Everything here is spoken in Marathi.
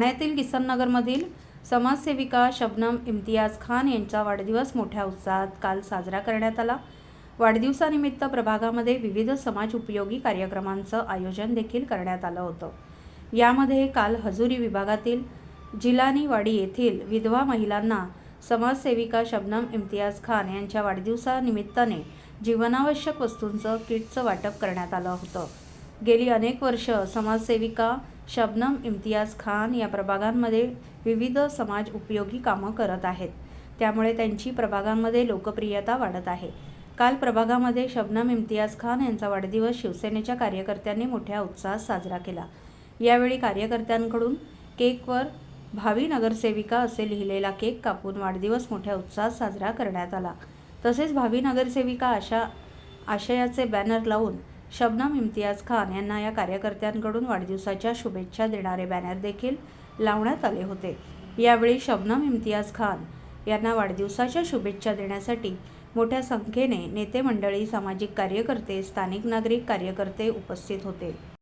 ठाण्यातील किसननगरमधील समाजसेविका शबनम इम्तियाज खान यांचा वाढदिवस मोठ्या उत्साहात काल साजरा करण्यात आला. वाढदिवसानिमित्त प्रभागामध्ये विविध समाज उपयोगी कार्यक्रमांचं आयोजन देखील करण्यात आलं होतं. यामध्ये काल हजुरी विभागातील जिलानीवाडी येथील विधवा महिलांना समाजसेविका शबनम इम्तियाज खान यांच्या वाढदिवसानिमित्ताने जीवनावश्यक वस्तूंचं किटचं वाटप करण्यात आलं होतं. गेली अनेक वर्ष समाजसेविका शबनम इम्तियाज खान या प्रभागांमध्ये विविध समाज उपयोगी कामं करत आहेत. त्यामुळे त्यांची प्रभागांमध्ये लोकप्रियता वाढत आहे. काल प्रभागामध्ये शबनम इम्तियाज खान यांचा वाढदिवस शिवसेनेच्या कार्यकर्त्यांनी मोठ्या उत्साहात साजरा केला. यावेळी कार्यकर्त्यांकडून केकवर भावी नगरसेविका असे लिहिलेला केक कापून वाढदिवस मोठ्या उत्साहात साजरा करण्यात आला. तसेच भावी नगरसेविका अशा आशयाचे बॅनर लावून शबनम इम्तियाज खान यांना या कार्यकर्त्यांकडून वाढदिवसाच्या शुभेच्छा देणारे बॅनर देखील लावण्यात आले होते. यावेळी शबनम इम्तियाज खान यांना वाढदिवसाच्या शुभेच्छा देण्यासाठी मोठ्या संख्येने नेते मंडळी सामाजिक कार्यकर्ते स्थानिक नागरिक कार्यकर्ते उपस्थित होते.